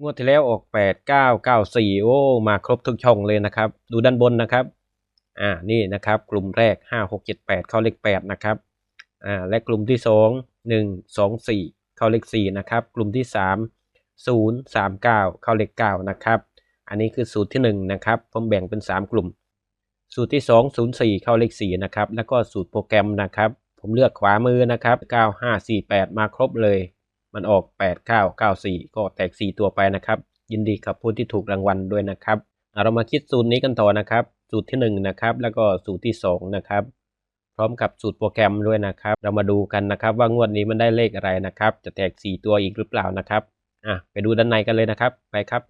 งวดที่แล้วออกแปดเก้าเก้าสี่โอ้ มาครบทุกช่องเลยนะครับ ดูด้านบนนะครับ อ่า นี่นะครับ กลุ่มแรกห้าหกเจ็ดแปดเข้าเลขแปดนะครับ อ่า และกลุ่มที่สองหนึ่งสองสี่เข้าเลขสี่นะครับ กลุ่มที่สามศูนย์สามเก้าเข้าเลขเก้านะครับ อันนี้คือสูตรที่หนึ่งนะครับ ผมแบ่งเป็นสามกลุ่ม สูตรที่สองศูนย์สี่เข้าเลขสี่นะครับ แล้วก็สูตรโปรแกรมนะครับ ผมเลือกขวามือนะครับเก้าห้าสี่แปดมาครบเลย มันออก 8 9 9 4 ก็แตก 4 ตัวไปนะครับ ยินดีกับผู้ที่ถูกรางวัลด้วยนะครับเเรามาคิดสูตรนี้กันต่อนะครับ สูตรที่ 1 นะครับ แล้วก็สูตรที่ 2 นะครับ พร้อมกับสูตรโปรแกรมด้วยนะครับ เรามาดูกันนะครับว่างวดนี้มันได้เลขอะไรนะครับ จะแตก 4 ตัวอีกหรือเปล่านะครับอะไปดูด้านในกันเลยนะครับ ไปครับ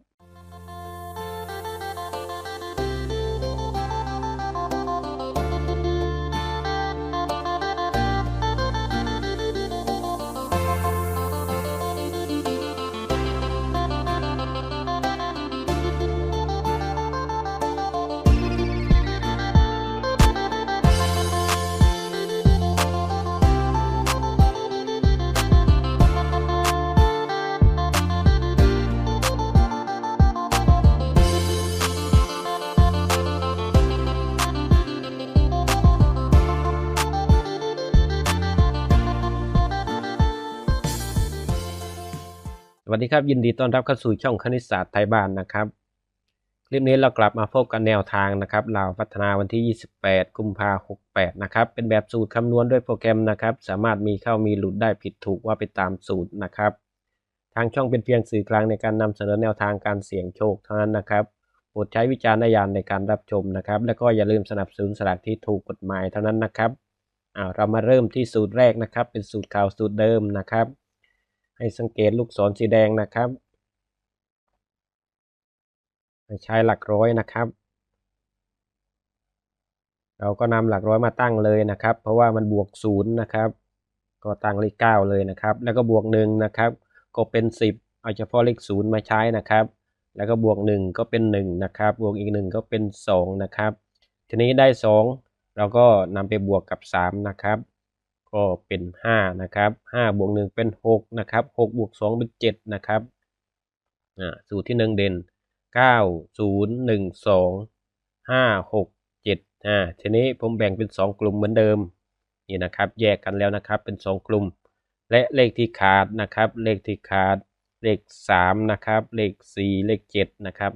สวัสดีครับยินดีต้อนรับเข้าสู่ช่องคณิตศาสตร์ไทยบ้านนะครับ คลิปนี้เรากลับมาพบกันแนวทางนะครับเราพัฒนาวันที่ 28 กุมภาพันธ์ 68 นะครับ เป็นแบบสูตรคำนวณด้วยโปรแกรมนะครับ สามารถมีเข้ามีหลุดได้ผิดถูกว่าไปตามสูตรนะครับ ทางช่องเป็นเพียงสื่อกลางในการนำเสนอแนวทางการเสี่ยงโชคเท่านั้นนะครับโปรดใช้วิจารณญาณในการรับชมนะครับ แล้วก็อย่าลืมสนับสนุนสลากที่ถูกกฎหมายเท่านั้นนะครับเรามาเริ่มที่สูตรแรกนะครับ เป็นสูตรเก่าวสูตรเดิมนะครับ ให้สังเกตลูกศรสีแดงนะครับใช้หลักร้อยนะครับ เราก็นำหลักร้อยมาตั้งเลยนะครับ เพราะว่ามันบวกศูนย์นะครับ ก็ตั้งเลขเก้าเลยนะครับ แล้วก็บวกหนึ่งนะครับ ก็เป็นสิบเอาเฉพาะเลขศูนย์มาใช้นะครับ แล้วก็บวกหนึ่งก็เป็นหนึ่งนะครับ บวกอีกหนึ่งก็เป็นสองนะครับ ทีนี้ได้สองเราก็นำไปบวกกับสามนะครับ ก็เป็นห้านะครับห้าบวกหนึ่งเป็นหกนะครับหกบวกสองเป็นเจ็ดนะครับอ่าสูตรที่หนึ่งเด่นเก้าศูนย์หนึ่งสองห้าหกเจ็ดอ่าทีนี้ผมแบ่งเป็นสองกลุ่มเหมือนเดิมนี่นะครับแยกกันแล้วนะครับเป็นสองกลุ่ม และเลขที่ขาดนะครับเลขที่ขาดเลขสามนะครับเลขสี่เลขเจ็ดนะครับ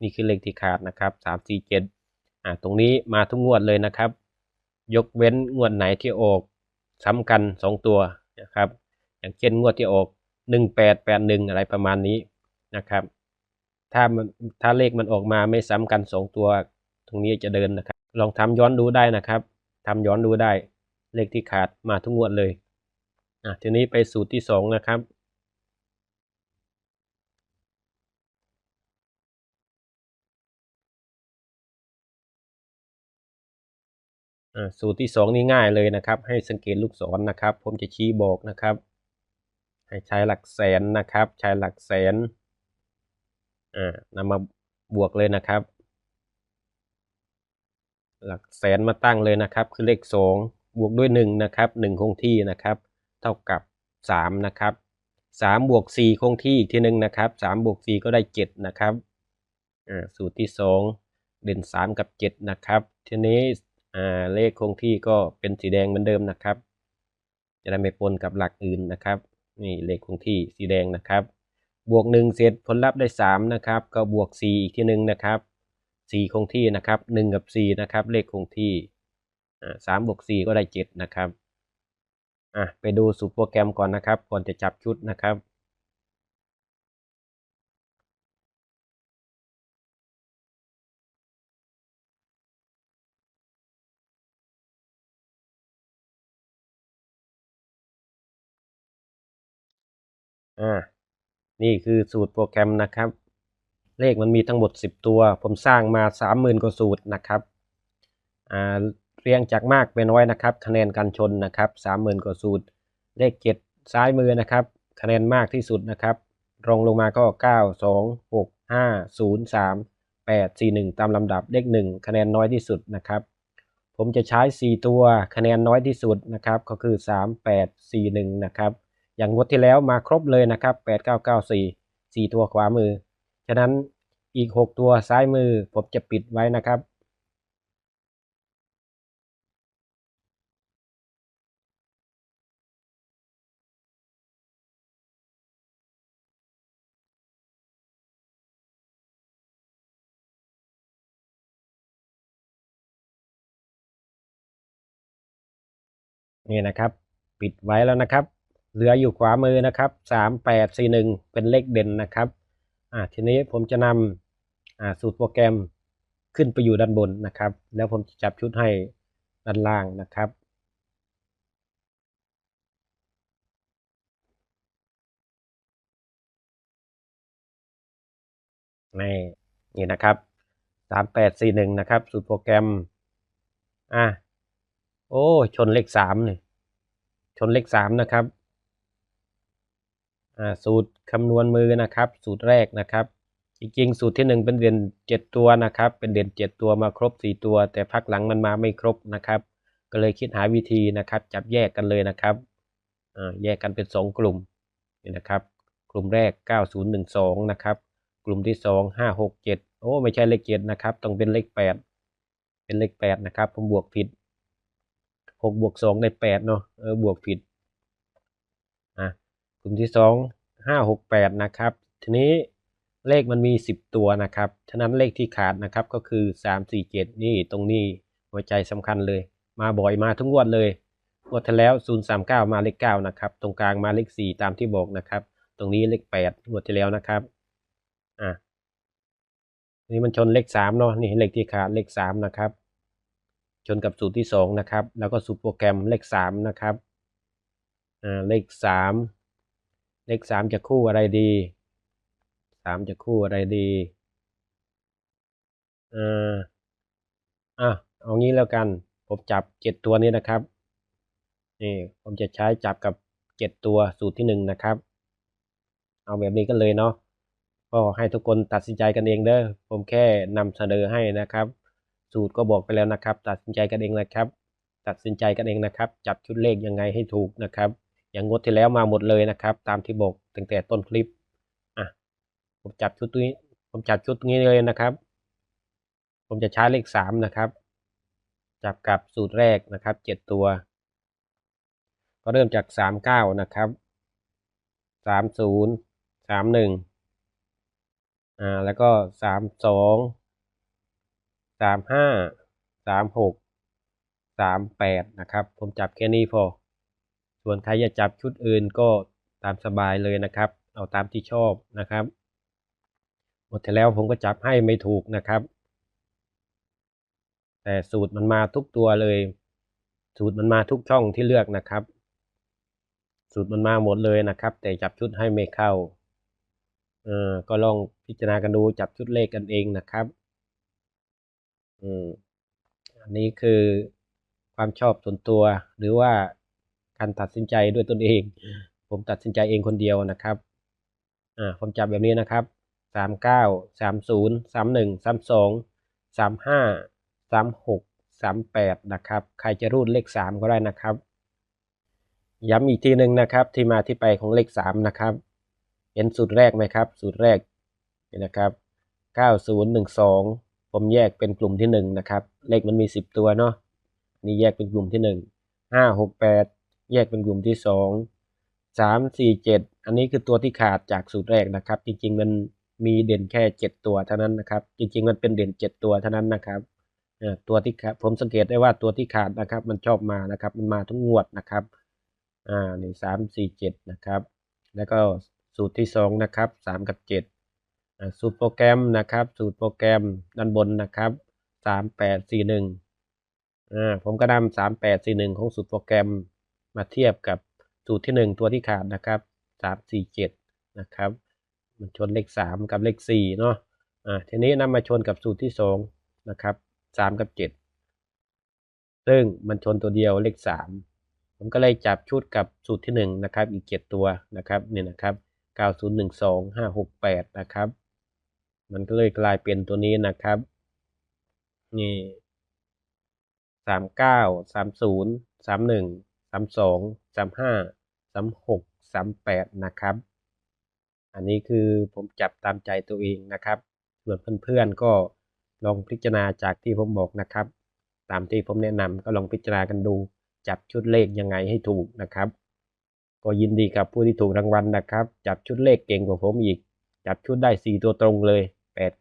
นี่คือเลขที่ขาดนะครับสามสี่เจ็ดอ่าตรงนี้มาทุกงวดเลยนะครับ ยกเว้นงวดไหนที่ออก ซ้ำกันสองตัวนะครับ อย่างเช่นงวดที่ออกหนึ่งแปดแปดหนึ่งอะไรประมาณนี้นะครับ ถ้ามันถ้าเลขมันออกมาไม่ซ้ำกันสองตัว ตรงนี้จะเดินนะครับ ลองทำย้อนดูได้นะครับทำย้อนดูได้ เลขที่ขาดมาทุกงวดเลยอะทีนี้ไปสูตรที่สองนะครับ สูตรที่สองนี่ง่ายเลยนะครับ ให้สังเกตลูกศรนะครับ ผมจะชี้บอกนะครับ ให้ใช้หลักแสนนะครับ ใช้หลักแสนอ่านำมาบวกเลยนะครับ หลักแสนมาตั้งเลยนะครับ คือเลขสองบวกด้วยหนึ่งนะครับหนึ่งคงที่นะครับ เท่ากับสามนะครับสามบวกสี่คงที่อีกทีหนึ่งนะครับสามบวกสี่ก็ได้เจ็ดนะครับ อ่า สูตรที่สองเด่นสามกับเจ็ดนะครับ ทีนี้ อ่าเลขคงที่ก็เป็นสีแดงเหมือนเดิมนะครับ จะได้ไม่ปนกับหลักอื่นนะครับ นี่เลขคงที่สีแดงนะครับ บวกหนึ่งเสร็จผลลัพธ์ได้สามนะครับ ก็บวกสี่อีกทีหนึ่งนะครับสี่คงที่นะครับหนึ่งกับสี่นะครับ เลขคงที่สามบวกสี่ก็ได้เจ็ดนะครับอะไปดูสูตรโปรแกรมก่อนนะครับ ก่อนจะจับชุดนะครับ อ่านี่คือสูตรโปรแกรมนะครับ เลขมันมีทั้งหมด 10 ตัว ผมสร้างมา 30,000กว่าสูตรนะครับอ่าเรียงจากมากไปน้อยนะครับ คะแนนการชนนะครับ30,000กว่าสูตร เลข 7 ซ้ายมือนะครับ คะแนนมากที่สุดนะครับ รองลงมาก็ 9 2 6 5 0 3 8 4 1 ตามลำดับเลข 1 คะแนนน้อยที่สุดนะครับ ผมจะใช้ 4 ตัวคะแนนน้อยที่สุดนะครับ ก็คือ 3 8 4 1 นะครับ อย่างงวดที่แล้วมาครบเลยนะครับ 8 9 9 4สี่ตัวขวามือ ฉะนั้นอีกหกตัวซ้ายมือผมจะปิดไว้นะครับ นี่นะครับ ปิดไว้แล้วนะครับ เหลืออยู่ขวามือนะครับสามแปดสี่หนึ่งเป็นเลขเด่นนะครับอ่าทีนี้ผมจะนำอ่าสูตรโปรแกรมขึ้นไปอยู่ด้านบนนะครับ แล้วผมจะจับชุดให้ด้านล่างนะครับนี่นี่นะครับสามแปดสี่หนึ่งนะครับ สูตรโปรแกรม อะ โอ้ ชนเลขสามเลยชนเลขสามนะครับ สูตรคำนวณมือนะครับ สูตรแรกนะครับ จริงๆ สูตรที่หนึ่งเป็นเด่นเจ็ดตัวนะครับ เป็นเด่นเจ็ดตัวมาครบสี่ตัว แต่พักหลังมันมาไม่ครบนะครับ ก็เลยคิดหาวิธีนะครับ จับแยกกันเลยนะครับอ่าแยกกันเป็นสองกลุ่มนี่นะครับ กลุ่มแรกเก้าศูนย์หนึ่งสองนะครับ กลุ่มที่สองห้าหกเจ็ดโอ้ไม่ใช่เลขเจ็ดนะครับ ต้องเป็นเลขแปดเป็นเลขแปดนะครับ ผมบวกผิดหกบวกสองได้แปดเนาะเออบวกผิด กลุ่มที่สองห้าหกแปดนะครับ ทีนี้เลขมันมีสิบตัวนะครับ ฉะนั้นเลขที่ขาดนะครับก็คือสามสี่เจ็ดนี่ตรงนี้หัวใจสำคัญเลย มาบ่อยมาทุกงวดเลยงวดที่แล้วศูนย์สามเก้ามาเลขเก้านะครับ ตรงกลางมาเลขสี่ตามที่บอกนะครับ ตรงนี้เลขแปดงวดที่แล้วนะครับ อะนี่มันชนเลขสามเนาะนี่เลขที่ขาดเลขสามนะครับ ชนกับสูตรที่สองนะครับ แล้วก็สูตรโปรแกรมเลขสามนะครับ อ่าเลขสาม เลขสามจะคู่อะไรดีสามจะคู่อะไรดีอ่าอะเอางี้แล้วกัน ผมจับเจ็ดตัวนี้นะครับนี่ผมจะใช้จับกับเจ็ดตัวสูตรที่หนึ่งนะครับ เอาแบบนี้กันเลยเนาะก็ให้ทุกคนตัดสินใจกันเองเด้อผมแค่นำเสนอให้นะครับ สูตรก็บอกไปแล้วนะครับ ตัดสินใจกันเองนะครับ ตัดสินใจกันเองนะครับ จับชุดเลขยังไงให้ถูกนะครับ อย่างงดที่แล้วมาหมดเลยนะครับ ตามที่บอกตั้งแต่ต้นคลิปอะผมจับชุดนี้ ผมจับชุดนี้เลยนะครับ ผมจะใช้เลขสามนะครับ จับกับสูตรแรกนะครับเจ็ดตัว ก็เริ่มจากสามเก้านะครับสามศูนย์สามหนึ่งอ่าแล้วก็สามสองสามห้าสามหกสามแปดนะครับ ผมจับแค่นี้พอ ส่วนใครจะจับชุดอื่นก็ตามสบายเลยนะครับ เอาตามที่ชอบนะครับ หมดแล้วผมก็จับให้ไม่ถูกนะครับ แต่สูตรมันมาทุกตัวเลย สูตรมันมาทุกช่องที่เลือกนะครับ สูตรมันมาหมดเลยนะครับ แต่จับชุดให้ไม่เข้าเออก็ลองพิจารณากันดูจับชุดเลขกันเองนะครับอืมอันนี้คือความชอบส่วนตัวหรือว่า การตัดสินใจด้วยตนเอง ผมตัดสินใจเองคนเดียวนะครับอ่าผมจับแบบนี้นะครับสามเก้าสามศูนย์สามหนึ่งสามสองสามห้าสามหกสามแปดนะครับ ใครจะรูดเลขสามก็ได้นะครับ ย้ำอีกทีหนึ่งนะครับ ที่มาที่ไปของเลขสามนะครับ เห็นสูตรแรกไหมครับ สูตรแรกนี่นะครับเก้าศูนย์หนึ่งสองผมแยกเป็นกลุ่มที่หนึ่งนะครับ เลขมันมีสิบตัวเนาะนี่แยกเป็นกลุ่มที่หนึ่งห้าหกแปด แยกเป็นกลุ่มที่สองสามสี่เจ็ดอันนี้คือตัวที่ขาดจากสูตรแรกนะครับ จริงๆมันมีเด่นแค่เจ็ดตัวเท่านั้นนะครับ จริงๆมันเป็นเด่นเจ็ดตัวเท่านั้นนะครับตัวที่ขาดผมสังเกตได้ว่าตัวที่ขาดนะครับ มันชอบมานะครับ มันมาทุกงวดนะครับอ่านี่สามสี่เจ็ดนะครับ แล้วก็สูตรที่สองนะครับสามกับเจ็ดสูตรโปรแกรมนะครับ สูตรโปรแกรมด้านบนนะครับสามแปดสี่หนึ่งอ่าผมก็นำสามแปดสี่หนึ่งของสูตรโปรแกรม มาเทียบกับสูตรที่หนึ่งตัวที่ขาดนะครับสามสี่เจ็ดนะครับมันชนเลขสามกับเลขสี่เนาะอ่าทีนี้นำมาชนกับสูตรที่สองนะครับสามกับเจ็ดซึ่งมันชนตัวเดียวเลขสามผมก็เลยจับชุดกับสูตรที่หนึ่งนะครับ อีกเจ็ดตัวนะครับเนี่ยนะครับเก้าศูนย์หนึ่งสองห้าหกแปดนะครับ มันก็เลยกลายเป็นตัวนี้นะครับนี่สามเก้า สามสามหนึ่งสามสองสามห้าสามหกสามแปดนะครับ อันนี้คือผมจับตามใจตัวเองนะครับ ส่วนเพื่อนๆก็ลองพิจารณาจากที่ผมบอกนะครับ ตามที่ผมแนะนำก็ลองพิจารณากันดู จับชุดเลขยังไงให้ถูกนะครับ ก็ยินดีกับผู้ที่ถูกรางวัลนะครับ จับชุดเลขเก่งกว่าผมอีก จับชุดได้ 4 ตัวตรงเลย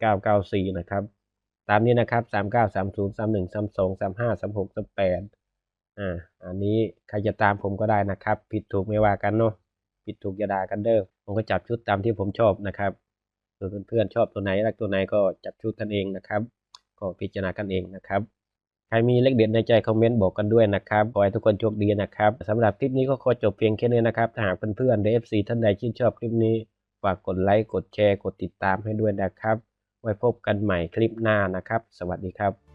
8994 นะครับ ตามนี้นะครับ 39 30 31 32 35 36 38 อ่าอันนี้ใครจะตามผมก็ได้นะครับ ผิดถูกไม่ว่ากันเนาะผิดถูกอย่าด่ากันเด้อผมก็จับชุดตามที่ผมชอบนะครับส่วนเพื่อนๆชอบตัวไหนรักตัวไหนก็จับชุดกันเองนะครับ ก็พิจารณากันเองนะครับใครมีเลขเด็ดในใจคอมเมนต์บอกกันด้วยนะครับ ขอให้ทุกคนโชคดีนะครับสำหรับคลิปนี้ก็ขอจบเพียงแค่นี้นะครับ ถ้าหากเพื่อนๆ DFC ท่านใดชื่นชอบคลิปนี้ ฝากกดไลค์ กดแชร์ กดติดตามให้ด้วยนะครับ ไว้พบกันใหม่คลิปหน้านะครับ สวัสดีครับ